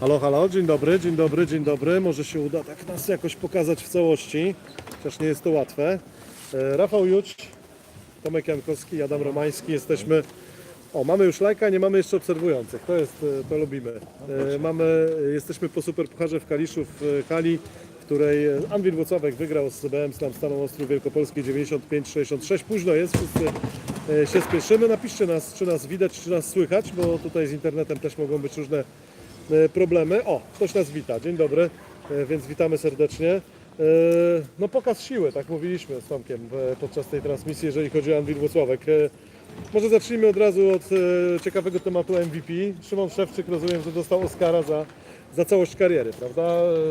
Halo, halo, dzień dobry, dzień dobry, dzień dobry. Może się uda tak nas jakoś pokazać w całości, chociaż nie jest to łatwe. E, Rafał Juć, Tomek Jankowski, Adam Romański, jesteśmy... O, mamy już lajka, nie mamy jeszcze obserwujących, to jest, e, to lubimy. E, Mamy, jesteśmy po Superpucharze w Kaliszu, w hali, w której Anwil Włocławek wygrał z BM Slam Staną Ostrów Wielkopolskiej 95-66. Późno jest, wszyscy się spieszymy. Napiszcie nas, czy nas widać, czy nas słychać, bo tutaj z internetem też mogą być różne problemy. O, ktoś nas wita. Dzień dobry, e, więc witamy serdecznie. E, No pokaz siły, tak mówiliśmy z Tomkiem e, podczas tej transmisji, jeżeli chodzi o Anwil Włocławek. E, Może zacznijmy od razu od e, ciekawego tematu MVP. Szymon Szewczyk, rozumiem, że dostał Oscara za, za całość kariery, prawda?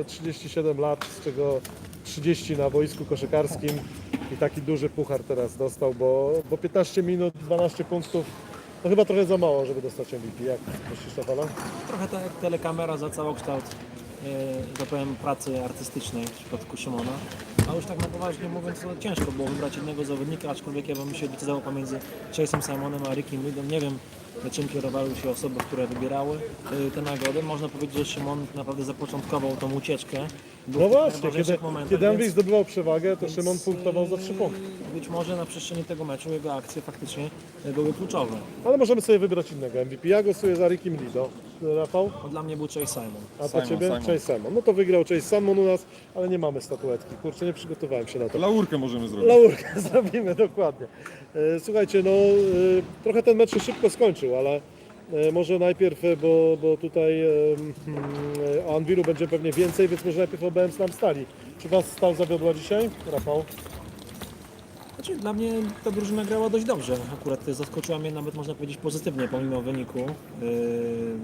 E, 37 lat, z czego 30 na boisku koszykarskim i taki duży puchar teraz dostał, bo, bo 15 minut, 12 punktów, no chyba trochę za mało, żeby dostać MVP. Jak myślisz, Rafała? Trochę tak jak telekamera za całokształt, że powiem, pracy artystycznej w przypadku Szymona. A już tak na poważnie mówiąc, to ciężko było wybrać jednego zawodnika, aczkolwiek ja bym się decydował pomiędzy Chase'em Simonem a Rickiem Reedem. Nie wiem, czym kierowały się osoby, które wybierały e, tę nagrodę. Można powiedzieć, że Szymon naprawdę zapoczątkował tą ucieczkę. No właśnie, kiedy, kiedy Andrzej zdobywał przewagę, to Szymon punktował za 3 e, punkty. Być może na przestrzeni tego meczu jego akcje faktycznie były kluczowe. Ale możemy sobie wybrać innego MVP. Ja głosuję za Rickiem Lido. Rafał? No, dla mnie był Chase Simon. A dla Simon, Ciebie? Simon. Chase Simon. No to wygrał Chase Simon u nas, ale nie mamy statuetki. Kurczę, nie przygotowałem się na to. Laurkę możemy zrobić. Laurkę zrobimy, dokładnie. E, Słuchajcie, no e, trochę ten mecz się szybko skończył, ale może najpierw, e, bo, bo tutaj e, hmm, e, o Anwilu będzie pewnie więcej, więc może najpierw o BM Slam Stali. Czy Was Stal zawiodła dzisiaj, Rafał? Znaczy, dla mnie ta drużyna grała dość dobrze. Akurat zaskoczyła mnie nawet można powiedzieć pozytywnie pomimo wyniku. Yy,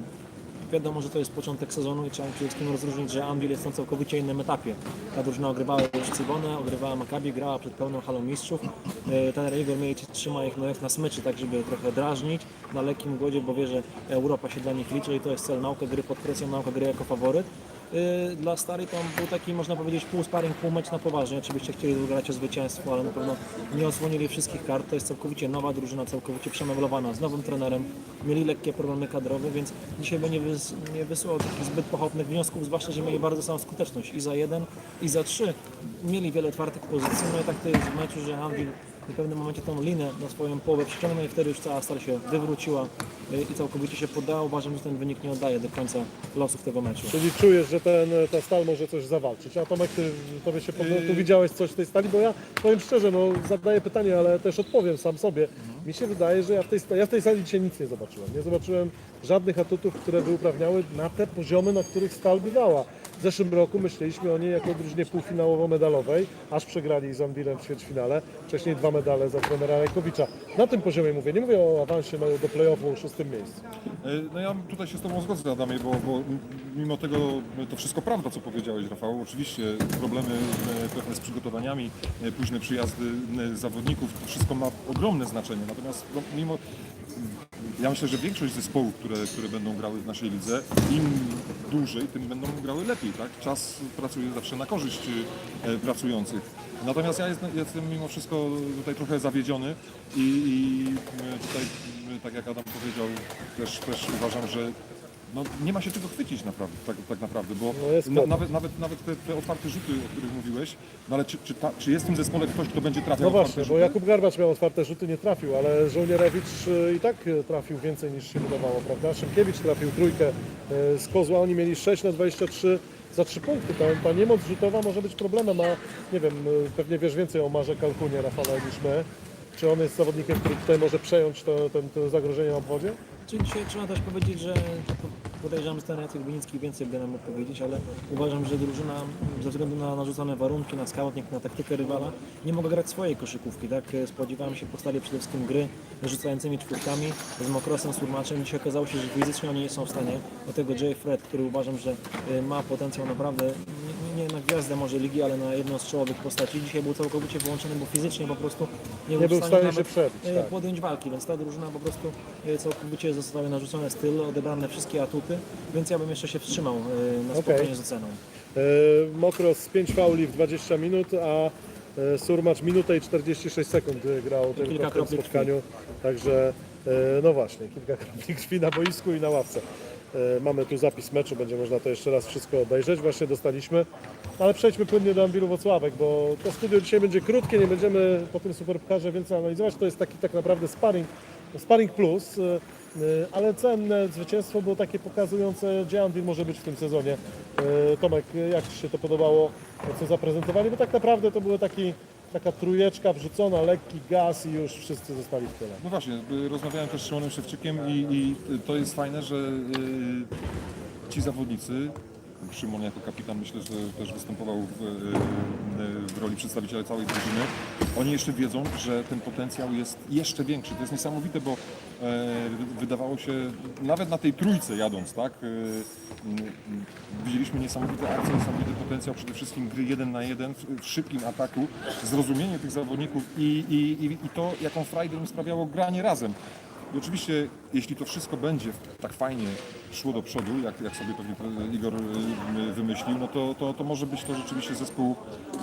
wiadomo, że to jest początek sezonu i trzeba przede wszystkim rozróżnić, że Anvil jest na całkowicie innym etapie. Ta drużyna ogrywała już Cybonę, ogrywała Maccabi, grała przed pełną halą mistrzów. Yy, ten Igor Miejczyk trzyma ich no, na smyczy, tak żeby trochę drażnić na lekkim głodzie, bo wie, że Europa się dla nich liczy i to jest cel nauka gry pod presją, nauka gry jako faworyt. Yy, Dla Stary to był taki, można powiedzieć, pół sparring, pół mecz na poważnie. Oczywiście chcieli grać o zwycięstwo, ale na pewno nie osłonili wszystkich kart. To jest całkowicie nowa drużyna, całkowicie przemeblowana, z nowym trenerem. Mieli lekkie problemy kadrowe, więc dzisiaj by nie, wys, nie wysyłał takich zbyt pochopnych wniosków, zwłaszcza, że mieli bardzo samą skuteczność i za jeden, i za trzy. Mieli wiele otwartych pozycji, no i tak to jest w meczu, że W pewnym momencie tą linę na swoją połowę przyciągnął i wtedy już cała Stal się wywróciła yy, i całkowicie się poddała. Uważam, że ten wynik nie oddaje do końca losów tego meczu. Czyli czujesz, że ten, ta Stal może coś zawalczyć. A Tomek, Ty, tobie się tu widziałeś coś w tej Stali? Bo ja powiem szczerze, no zadaję pytanie, ale też odpowiem sam sobie. Mi się wydaje, że ja w tej, ja w tej Stali dzisiaj nic nie zobaczyłem. Nie zobaczyłem żadnych atutów, które by uprawniały na te poziomy, na których Stal bywała. W zeszłym roku myśleliśmy o niej jako drużynie półfinałowo-medalowej, aż przegrali z Anwilem w ćwierćfinale. Wcześniej dwa medale za trenera Rajkowicza. Na tym poziomie mówię, nie mówię o awansie do play-offu o szóstym miejscu. E, No ja tutaj się z Tobą zgodzę, Adamie, bo, bo mimo tego to wszystko prawda, co powiedziałeś, Rafał. Oczywiście problemy e, pewne z przygotowaniami, e, późne przyjazdy zawodników, to wszystko ma ogromne znaczenie. Natomiast no, mimo ja myślę, że większość zespołów, które, które będą grały w naszej lidze, im dłużej, tym będą grały lepiej, tak? Czas pracuje zawsze na korzyść e, pracujących. Natomiast ja jestem, jestem mimo wszystko tutaj trochę zawiedziony i, i e, tutaj, e, tak jak Adam powiedział, też, też uważam, że no, nie ma się czego chwycić naprawdę, tak, tak naprawdę, bo No na, nawet, nawet, nawet te, te otwarte rzuty, o których mówiłeś, no ale czy, czy, ta, czy jest w tym zespole ktoś, kto będzie trafiał No otwarte właśnie, bo rzuty? Jakub Garbacz miał otwarte rzuty, nie trafił, ale Żołnierewicz y, i tak y, trafił więcej niż się wydawało, prawda? Szymkiewicz trafił trójkę y, z kozła, oni mieli 6 na 23 za 3 punkty. Ta, ta niemoc rzutowa może być problemem, a nie wiem, pewnie wiesz więcej o Marze Kalkunie, Rafale, niż my. Czy on jest zawodnikiem, który tutaj może przejąć to, ten, to zagrożenie na obwodzie? Czyli dzisiaj trzeba też powiedzieć, że podejrzewam, że ten Jacek Winicki więcej by nam mógł powiedzieć, ale uważam, że drużyna ze względu na narzucone warunki, na scouting, na taktykę rywala nie mogła grać swojej koszykówki. Tak? Spodziewałem się postawie przede wszystkim gry rzucającymi czwórkami z Mokrosem, Surmaczem. Dzisiaj okazało się, że fizycznie oni nie są w stanie. Do tego Jay Fred, który uważam, że y, ma potencjał naprawdę nie, na gwiazdę może ligi, ale na jedną z czołowych postaci. Dzisiaj był całkowicie wyłączony, bo fizycznie po prostu nie, Nie był w stanie się przebić, y, tak. podjąć walki, więc ta drużyna po prostu e, całkowicie zostały narzucone styl, odebrane wszystkie atuty, więc ja bym jeszcze się wstrzymał e, na Okej. spotkanie z oceną. E, Mokros 5 fauli w 20 minut, a e, Surmacz minutę i 46 sekund grał tylko kilka w tym spotkaniu. Także e, no właśnie, kilka kropli krwi na boisku i na ławce. E, Mamy tu zapis meczu, będzie można to jeszcze raz wszystko obejrzeć. Właśnie dostaliśmy. Ale przejdźmy płynnie do Ambilu Wocławek, bo to studio dzisiaj będzie krótkie, nie będziemy po tym superpucharze więcej analizować. To jest taki tak naprawdę sparring, sparring plus, e, e, ale cenne zwycięstwo było takie pokazujące, gdzie Anvil może być w tym sezonie. Tomek, jak Ci się to podobało, co zaprezentowali? Bo tak naprawdę to były taki, taka trójeczka wrzucona, lekki gaz i już wszyscy zostali w tyle. No właśnie, y, rozmawiałem też z Szymonem Szewczykiem i, i to jest fajne, że y, ci zawodnicy, Szymon jako kapitan myślę, że też występował w, y, w roli przedstawiciela całej drużyny, oni jeszcze wiedzą, że ten potencjał jest jeszcze większy. To jest niesamowite, bo e, wydawało się, nawet na tej trójce jadąc, tak, y, widzieliśmy niesamowite akcje, niesamowity potencjał przede wszystkim gry jeden na jeden w, szybkim ataku, zrozumienie tych zawodników i, i, i, i to, jaką frajdę im sprawiało granie razem. I oczywiście, jeśli to wszystko będzie tak fajnie szło do przodu, jak, jak sobie pewnie Igor y, wymyślił, no to, to, to może być to rzeczywiście zespół,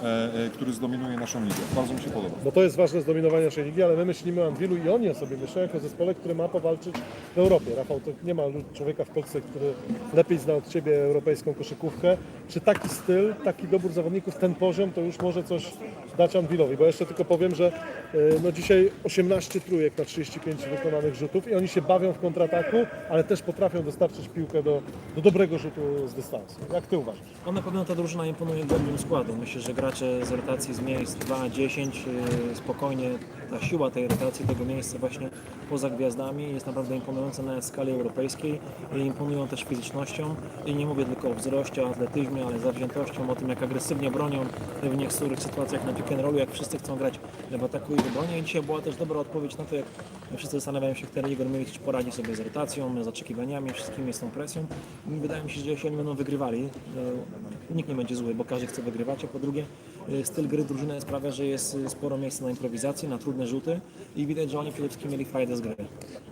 e, e, który zdominuje naszą ligę. Bardzo mi się podoba. Bo to jest ważne zdominowanie naszej ligi, ale my myślimy o Anwilu i oni o sobie myślą jako zespole, który ma powalczyć w Europie. Rafał, to nie ma człowieka w Polsce, który lepiej zna od Ciebie europejską koszykówkę. Czy taki styl, taki dobór zawodników, ten poziom, to już może coś dać Anwilowi? Bo jeszcze tylko powiem, że no dzisiaj 18 trójek na 35 wykonanych rzutów i oni się bawią w kontrataku, ale też potrafią dostarczyć piłkę do, do dobrego rzutu z dystansu. Jak Ty uważasz? No na pewno ta drużyna imponuje dobrym składem. Myślę, że gracze z rotacji z miejsc 2-10 yy, spokojnie ta siła tej rotacji, tego miejsca właśnie poza gwiazdami jest naprawdę imponująca na skali europejskiej i imponują też fizycznością i nie mówię tylko o wzroście, o atletyzmie, ale zawziętością, o tym jak agresywnie bronią w niektórych sytuacjach na pick and rollu, jak wszyscy chcą grać w ataku i w obronie i dzisiaj była też dobra odpowiedź na to, jak wszyscy zastanawiają się, który Igor Milicz poradzi sobie z rotacją, z oczekiwaniami, wszystkimi z tą presją wydaje mi się, że jeśli oni będą wygrywali, nikt nie będzie zły, bo każdy chce wygrywać, a po drugie e, styl gry drużyny sprawia, że jest e, sporo miejsca na improwizację, na trudne rzuty i widać, że oni przede wszystkim mieli frajdę z gry.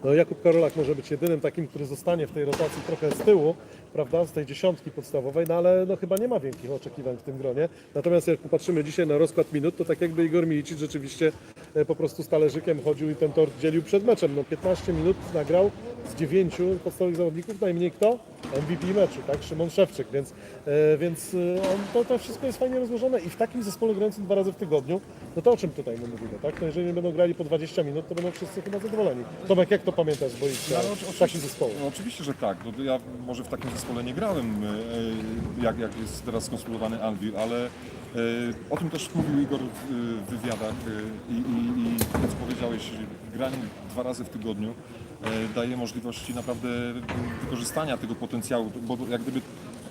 No Jakub Karolak może być jedynym takim, który zostanie w tej rotacji trochę z tyłu, prawda, z tej dziesiątki podstawowej, no ale no chyba nie ma większych oczekiwań w tym gronie. Natomiast jak popatrzymy dzisiaj na rozkład minut, to tak jakby Igor Milicic rzeczywiście po prostu z talerzykiem chodził i ten tort dzielił przed meczem. No 15 minut nagrał z dziewięciu podstawowych zawodników, najmniej kto? MVP meczu, tak? Szymon Szewczyk, więc, e, więc e, on, to, to wszystko jest fajnie rozłożone i w takim zespole grającym dwa razy w tygodniu, no to o czym tutaj my mówimy, tak? No jeżeli nie będą grali po 20 minut, to będą wszyscy chyba zadowoleni. Tomek, jak to pamiętasz z boiska No, w takim zespole? No, oczywiście, że tak. No, ja może w takim zespole nie grałem, e, jak, jak jest teraz skonstruowany Anvil, ale e, o tym też mówił Igor w, wywiadach e, i, i, i to, granie dwa razy w tygodniu e, daje możliwości naprawdę wykorzystania tego potencjału, bo jak gdyby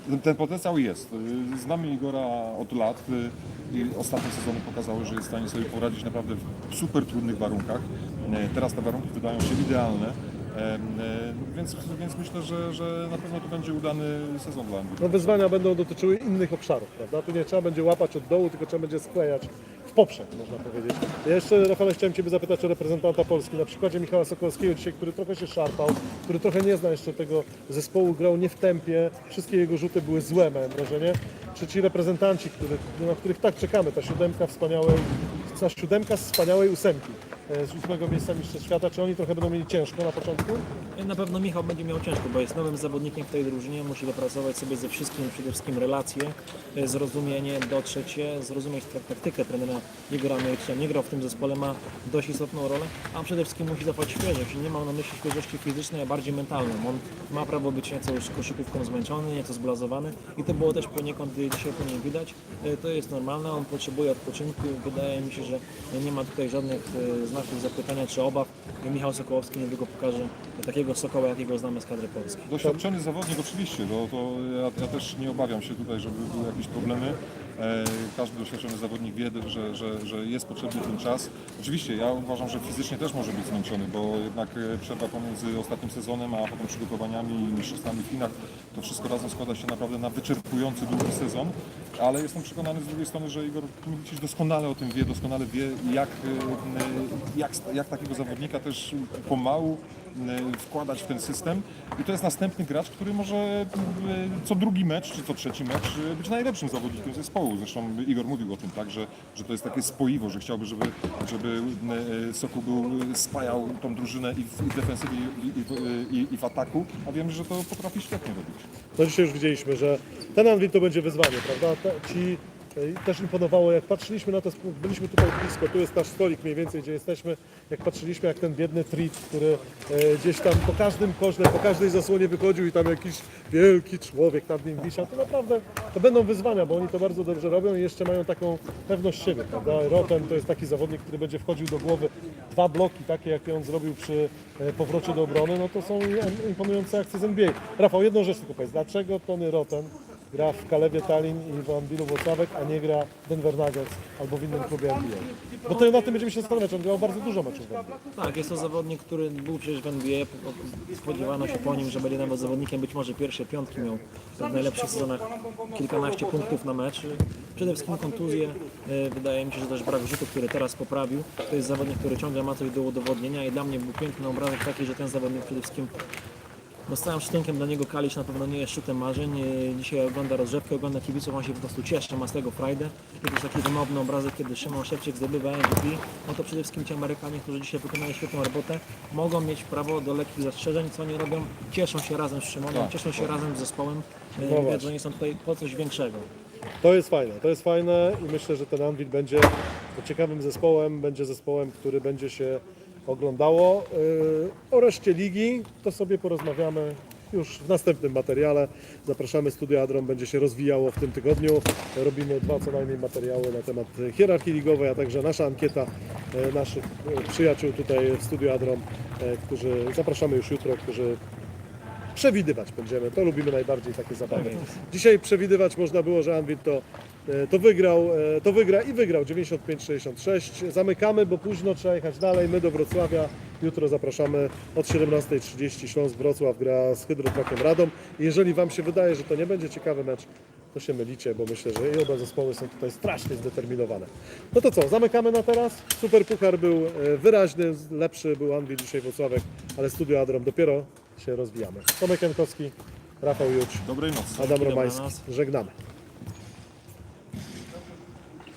ten- ten potencjał jest. E, Znamy Igora od lat e, i ostatnie sezony pokazały, że jest w stanie sobie poradzić naprawdę w super trudnych warunkach. E, Teraz te warunki wydają się idealne. Więc, więc myślę, że, że na pewno to będzie udany sezon dla Anglii. No wyzwania będą dotyczyły innych obszarów, prawda? Tu nie trzeba będzie łapać od dołu, tylko trzeba będzie sklejać w poprzek, można powiedzieć. Ja jeszcze, Rafale, chciałem Ciebie zapytać o reprezentanta Polski. Na przykładzie Michała Sokolskiego dzisiaj, który trochę się szarpał, który trochę nie zna jeszcze tego zespołu, grał nie w tempie, wszystkie jego rzuty były złe, mam wrażenie. Czy ci reprezentanci, który, na których tak czekamy, ta siódemka wspaniałej, ta siódemka z wspaniałej ósemki z ósmego miejsca Mistrzostw Świata, czy oni trochę będą mieli ciężko na początku? Na pewno Michał będzie miał ciężko, bo jest nowym zawodnikiem w tej drużynie, musi wypracować sobie ze wszystkim, przede wszystkim relacje, e, zrozumienie, dotrzeć się, zrozumieć tak- taktykę trenera Igora Milicza. Nie grał w tym zespole, ma dość istotną rolę, a przede wszystkim musi zachować świeżość. Nie mam na myśli świeżości fizycznej, a bardziej mentalną. On ma prawo być nieco już koszykówką zmęczony, nieco zblazowany i to było też poniekąd dzisiaj po nim widać. E, To jest normalne, on potrzebuje odpoczynku. Wydaje mi się, że nie ma tutaj żadnych e, znaków zapytania czy obaw. Michał Sokołowski niedługo pokaże takiego sokoła, jakiego znamy z kadry polskiej. Doświadczony zawodnik oczywiście, no to ja, ja też nie obawiam się tutaj, żeby były jakieś problemy. E, każdy doświadczony zawodnik wie, że, że, że jest potrzebny ten czas. Oczywiście ja uważam, że fizycznie też może być zmęczony, bo jednak e, przerwa pomiędzy ostatnim sezonem, a potem przygotowaniami i mistrzostwami w Chinach, to wszystko razem składa się naprawdę na wyczerpujący długi sezon, ale jestem przekonany z drugiej strony, że Igor Milicic doskonale o tym wie, doskonale wie jak, e, jak, jak takiego zawodnika też pomału e, wkładać w ten system i to jest następny gracz, który może e, co drugi mecz, czy co trzeci mecz e, być najlepszym zawodnikiem zespołu. Zresztą Igor mówił o tym, tak, że, że to jest takie spoiwo, że chciałby, żeby, żeby Sokół był, spajał tą drużynę i w, i w defensywie, i, i, i, w ataku, a wiem, że to potrafi świetnie robić. No dzisiaj już widzieliśmy, że ten Anvil to będzie wyzwanie, prawda? Ci e, też imponowało, jak patrzyliśmy na to, byliśmy tutaj blisko, tu jest nasz stolik mniej więcej, gdzie jesteśmy, jak patrzyliśmy, jak ten biedny Trit, który e, gdzieś tam po każdym koźle, po każdej zasłonie wychodził i tam jakiś wielki człowiek nad nim wisiał, to naprawdę to będą wyzwania, bo oni to bardzo dobrze robią i jeszcze mają taką pewność siebie, prawda? Rotem to jest taki zawodnik, który będzie wchodził do głowy, dwa bloki takie, jakie on zrobił przy e, powrocie do obrony, no to są im- imponujące akcje z NBA. Rafał, jedną rzecz tylko powiedz, dlaczego Tony Roten gra w Kalewie Tallinn i w Anwilu Włocławek, a nie gra Denver Nuggets albo w innym klubie NBA? Bo to na tym będziemy się zastanawiać, on grał bardzo dużo meczów w NBA. Tak, jest to zawodnik, który był przecież w NBA. Spodziewano się po nim, że będzie nawet zawodnikiem być może pierwszej piątki miał w najlepszych sezonach kilkanaście punktów na mecz. Przede wszystkim kontuzje. E, Wydaje mi się, że też brak rzutu, który teraz poprawił. To jest zawodnik, który ciągle ma coś do udowodnienia i dla mnie był piękny obrazek taki, że ten zawodnik przede wszystkim no z całym szacunkiem dla niego Kalisz na pewno nie jest szczytem marzeń. E, Dzisiaj ogląda rozrzewkę, ogląda kibiców, on się po prostu cieszy, ma z tego frajdę. Jest taki wymowny obrazek, kiedy Szymon Szewczyk zdobywa MVP, no to przede wszystkim ci Amerykanie, którzy dzisiaj wykonają świetną robotę, mogą mieć prawo do lekkich zastrzeżeń, co oni robią, cieszą się razem z Szymonem, Tak, cieszą się razem z zespołem, No no widać, że oni są tutaj po coś większego. To jest fajne, to jest fajne i myślę, że ten Anvil będzie ciekawym zespołem, będzie zespołem, który będzie się oglądało. Yy, O reszcie ligi to sobie porozmawiamy już w następnym materiale. Zapraszamy, Studio Adrom będzie się rozwijało w tym tygodniu. Robimy dwa co najmniej materiały na temat hierarchii ligowej, a także nasza ankieta e, naszych e, przyjaciół tutaj w Studio Adrom, e, którzy zapraszamy już jutro, którzy przewidywać będziemy. To lubimy najbardziej takie zabawy. Tak. Dzisiaj przewidywać można było, że Anvil to, to wygrał, e, to wygra i wygrał 95-66. Zamykamy, bo późno trzeba jechać dalej. My do Wrocławia. Jutro zapraszamy od 17.30 Śląsk Wrocław gra z Hydrotrakiem Radom. Jeżeli Wam się wydaje, że to nie będzie ciekawy mecz, to się mylicie, bo myślę, że i oba zespoły są tutaj strasznie zdeterminowane. No to co, zamykamy na teraz. Super Puchar był e, wyraźny, lepszy był Anvil dzisiaj Wrocławek, ale Studio Adrom dopiero się rozwijamy. Tomek Jankowski, Rafał Juć, Dobrej nocy. Adam. Romański. Żegnamy.